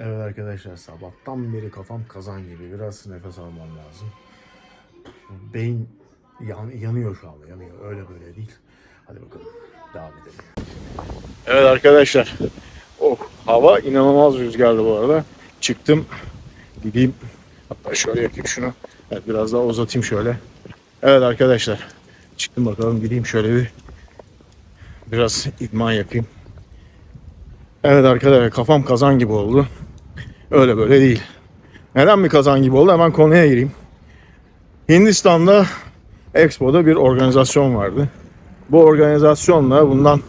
Evet arkadaşlar sabahtan beri kafam kazan gibi biraz nefes almam lazım. Beyin yan, yanıyor şu anda yanıyor öyle böyle değil. Hadi bakalım devam edelim. Evet arkadaşlar. Oh hava inanılmaz rüzgarlı bu arada. Çıktım gideyim hatta şöyle yapayım şunu. Evet biraz daha uzatayım şöyle. Evet arkadaşlar çıktım bakalım gideyim şöyle bir biraz idman yapayım. Evet arkadaşlar kafam kazan gibi oldu. Öyle böyle değil. Neden bir kazan gibi oldu? Hemen konuya gireyim. Hindistan'da Expo'da bir organizasyon vardı. Bu organizasyonla bundan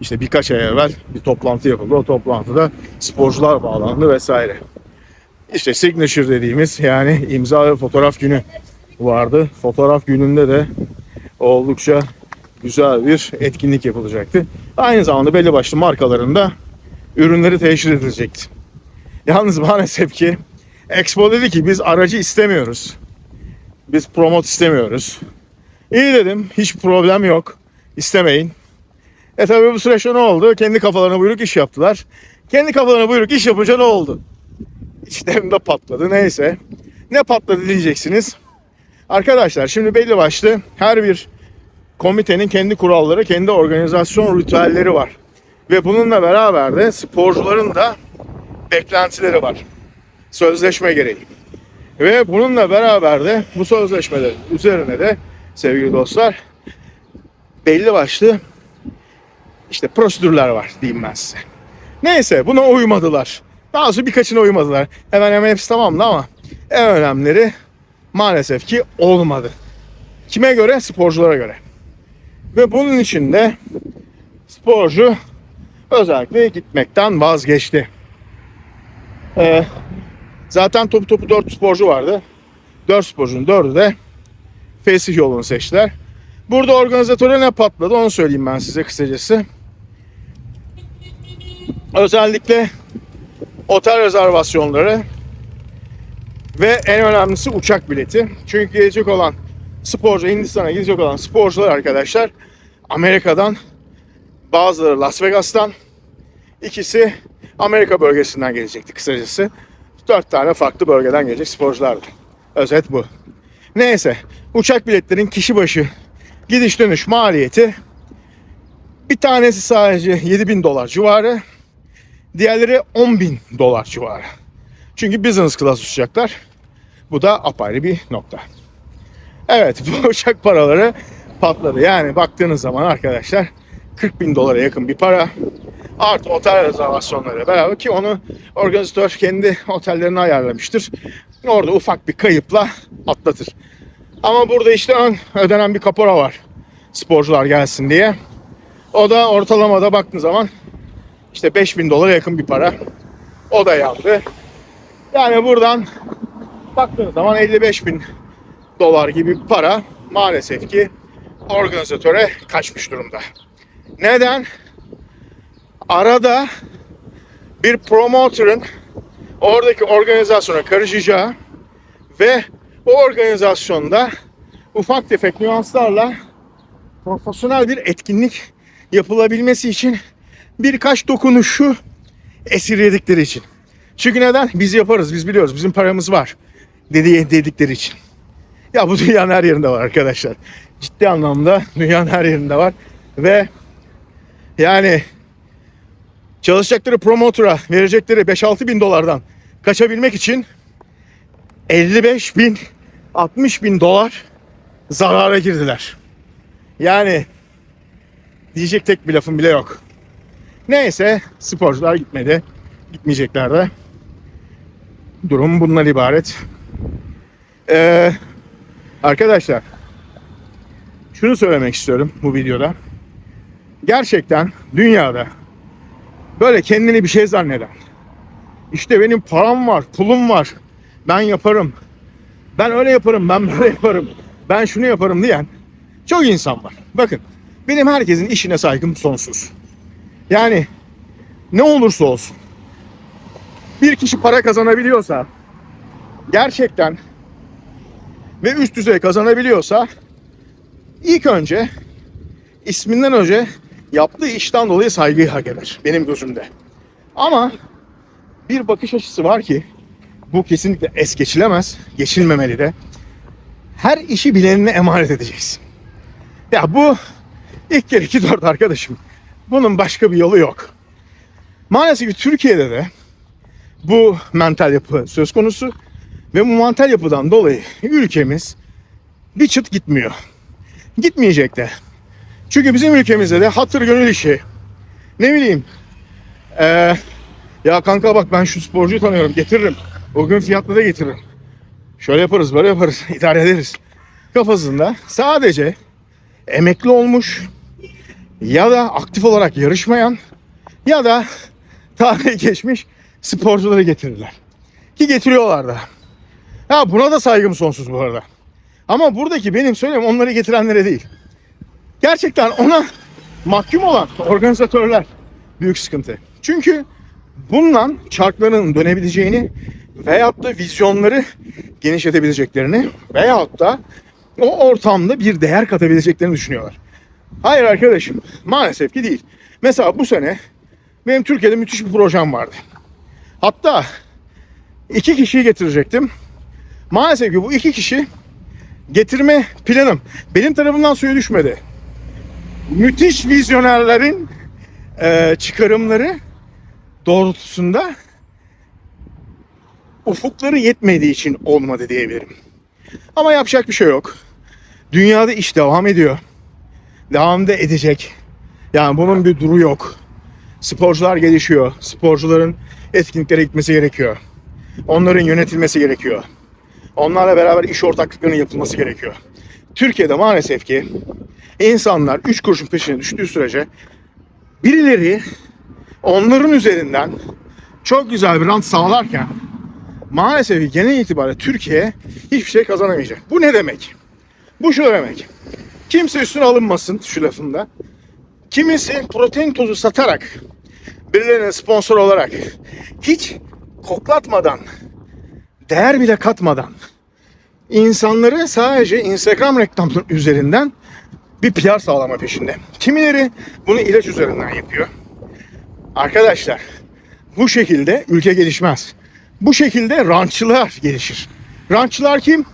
işte birkaç ay evvel bir toplantı yapıldı. O toplantıda sporcular bağlandı vesaire. İşte signature dediğimiz yani imza ve fotoğraf günü vardı. Fotoğraf gününde de oldukça güzel bir etkinlik yapılacaktı. Aynı zamanda belli başlı markalarında ürünleri teşhir edilecekti. Yalnız maalesef ki Expo dedi ki biz aracı istemiyoruz. Biz promote istemiyoruz. İyi dedim hiç problem yok. İstemeyin. E tabi bu süreçte ne oldu? Kendi kafalarına buyruk iş yaptılar. Kendi kafalarına buyruk iş yapınca ne oldu? İçlerinde patladı neyse. Ne patladı diyeceksiniz. Arkadaşlar şimdi belli başlı her bir komitenin kendi kuralları, kendi organizasyon ritüelleri var. Ve bununla beraber de sporcuların da beklentileri var. Sözleşme gereği. Ve bununla beraber de bu sözleşmeler üzerine de sevgili dostlar belli başlı işte prosedürler var diyeyim ben size. Neyse buna uymadılar. Daha doğrusu birkaçına uymadılar. Hemen hemen hepsi tamamdı ama en önemlileri maalesef ki olmadı. Kime göre? Sporculara göre. Ve bunun için de sporcu özellikle gitmekten vazgeçti. Ee, zaten topu topu 4 sporcu vardı. 4 sporcunun 4'ü de fesih yolunu seçtiler. Burada organizatöre ne patladı onu söyleyeyim ben size kısacası. Özellikle otel rezervasyonları ve en önemlisi uçak bileti. Çünkü gelecek olan sporcu, Hindistan'a gidecek olan sporcular arkadaşlar Amerika'dan bazıları Las Vegas'tan ikisi Amerika bölgesinden gelecekti kısacası. Dört tane farklı bölgeden gelecek sporculardı. Özet bu. Neyse uçak biletlerin kişi başı gidiş dönüş maliyeti bir tanesi sadece 7000 bin dolar civarı. Diğerleri 10 bin dolar civarı. Çünkü business class uçacaklar. Bu da apayrı bir nokta. Evet bu uçak paraları patladı. Yani baktığınız zaman arkadaşlar 40 bin dolara yakın bir para. Artı otel rezervasyonları beraber ki onu organizatör kendi otellerine ayarlamıştır. Orada ufak bir kayıpla atlatır. Ama burada işte ön ödenen bir kapora var. Sporcular gelsin diye. O da ortalamada baktığın zaman işte 5000 dolara yakın bir para. O da yandı. Yani buradan baktığınız zaman 55 bin dolar gibi para maalesef ki organizatöre kaçmış durumda. Neden? Arada bir promotörün oradaki organizasyona karışacağı ve o organizasyonda ufak tefek nüanslarla profesyonel bir etkinlik yapılabilmesi için birkaç dokunuşu esirgedikleri için. Çünkü neden? Biz yaparız, biz biliyoruz, bizim paramız var dedi, dedikleri için. Ya bu dünyanın her yerinde var arkadaşlar. Ciddi anlamda dünyanın her yerinde var. Ve yani çalışacakları promotora verecekleri 5-6 bin dolardan kaçabilmek için 55 bin 60 bin dolar zarara girdiler. Yani diyecek tek bir lafım bile yok. Neyse sporcular gitmedi. Gitmeyecekler de. Durum bundan ibaret. Ee, arkadaşlar şunu söylemek istiyorum bu videoda. Gerçekten dünyada böyle kendini bir şey zanneden işte benim param var, pulum var, ben yaparım, ben öyle yaparım, ben böyle yaparım, ben şunu yaparım diyen çok insan var. Bakın benim herkesin işine saygım sonsuz. Yani ne olursa olsun bir kişi para kazanabiliyorsa gerçekten ve üst düzey kazanabiliyorsa ilk önce isminden önce yaptığı işten dolayı saygıyı hak eder benim gözümde. Ama bir bakış açısı var ki bu kesinlikle es geçilemez, geçilmemeli de. Her işi bilenine emanet edeceksin. Ya bu ilk kere iki dört arkadaşım. Bunun başka bir yolu yok. Maalesef ki Türkiye'de de bu mental yapı söz konusu ve bu mental yapıdan dolayı ülkemiz bir çıt gitmiyor. Gitmeyecek de. Çünkü bizim ülkemizde de hatır gönül işi. Ne bileyim. eee, ya kanka bak ben şu sporcuyu tanıyorum getiririm. O gün fiyatla da getiririm. Şöyle yaparız böyle yaparız idare ederiz. Kafasında sadece emekli olmuş ya da aktif olarak yarışmayan ya da tarihi geçmiş sporcuları getirirler. Ki getiriyorlar da. Ya buna da saygım sonsuz bu arada. Ama buradaki benim söyleyeyim onları getirenlere değil. Gerçekten ona mahkum olan organizatörler büyük sıkıntı. Çünkü bundan çarkların dönebileceğini veyahut da vizyonları genişletebileceklerini veyahut da o ortamda bir değer katabileceklerini düşünüyorlar. Hayır arkadaşım maalesef ki değil. Mesela bu sene benim Türkiye'de müthiş bir projem vardı. Hatta iki kişiyi getirecektim. Maalesef ki bu iki kişi getirme planım benim tarafımdan suya düşmedi. Müthiş vizyonerlerin eee, çıkarımları doğrultusunda ufukları yetmediği için olmadı diyebilirim. Ama yapacak bir şey yok. Dünyada iş devam ediyor. Devam da edecek. Yani bunun bir duru yok. Sporcular gelişiyor. Sporcuların etkinliklere gitmesi gerekiyor. Onların yönetilmesi gerekiyor. Onlarla beraber iş ortaklıklarının yapılması gerekiyor. Türkiye'de maalesef ki insanlar üç kuruşun peşine düştüğü sürece birileri onların üzerinden çok güzel bir rant sağlarken maalesef ki genel itibariyle Türkiye hiçbir şey kazanamayacak. Bu ne demek? Bu şu demek. Kimse üstüne alınmasın şu lafında. Kimisi protein tozu satarak birilerine sponsor olarak hiç koklatmadan değer bile katmadan insanları sadece Instagram reklamları üzerinden bir PR sağlama peşinde. Kimileri bunu ilaç üzerinden yapıyor. Arkadaşlar bu şekilde ülke gelişmez. Bu şekilde ranççılar gelişir. Ranççılar kim?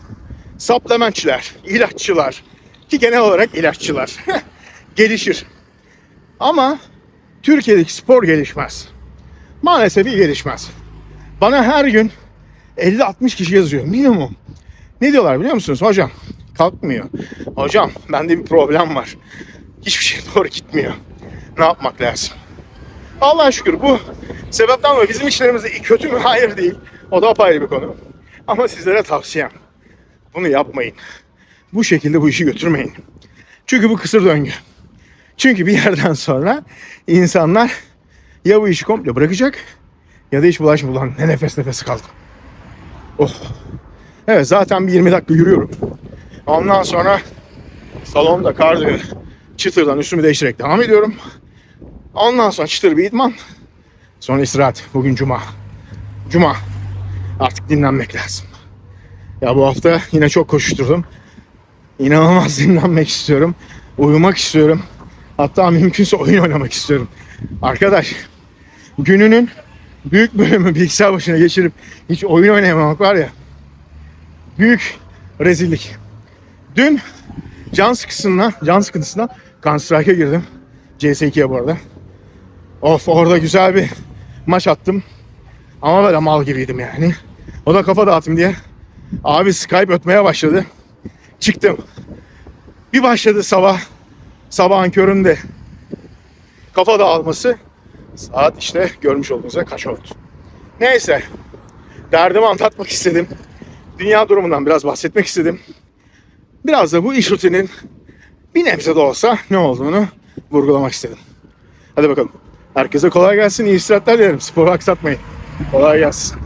Supplementçiler, ilaççılar ki genel olarak ilaççılar gelişir. Ama Türkiye'deki spor gelişmez. Maalesef iyi gelişmez. Bana her gün 50-60 kişi yazıyor minimum. Ne diyorlar biliyor musunuz? Hocam kalkmıyor. Hocam bende bir problem var. Hiçbir şey doğru gitmiyor. Ne yapmak lazım? Allah'a şükür bu sebepten dolayı bizim işlerimizde kötü mü? Hayır değil. O da apayrı bir konu. Ama sizlere tavsiyem. Bunu yapmayın. Bu şekilde bu işi götürmeyin. Çünkü bu kısır döngü. Çünkü bir yerden sonra insanlar ya bu işi komple bırakacak ya da hiç bulaşma ulan ne nefes nefesi kaldım. Oh. Evet zaten bir 20 dakika yürüyorum. Ondan sonra salonda kardiyo çıtırdan üstümü değiştirerek devam ediyorum. Ondan sonra çıtır bir idman. Sonra istirahat. Bugün cuma. Cuma. Artık dinlenmek lazım. Ya bu hafta yine çok koşuşturdum. İnanılmaz dinlenmek istiyorum. Uyumak istiyorum. Hatta mümkünse oyun oynamak istiyorum. Arkadaş gününün büyük bölümü bilgisayar başına geçirip hiç oyun oynayamamak var ya büyük rezillik. Dün can sıkısından, can sıkıntısından Counter girdim. CS2'ye bu arada. Of orada güzel bir maç attım. Ama böyle mal gibiydim yani. O da kafa dağıtayım diye. Abi Skype ötmeye başladı. Çıktım. Bir başladı sabah. Sabahın köründe. Kafa dağılması. Saat işte görmüş olduğunuz üzere kaç oldu. Neyse. Derdimi anlatmak istedim. Dünya durumundan biraz bahsetmek istedim. Biraz da bu iş rutinin bir nebze de olsa ne olduğunu vurgulamak istedim. Hadi bakalım. Herkese kolay gelsin. iyi istirahatler dilerim. Sporu aksatmayın. Kolay gelsin.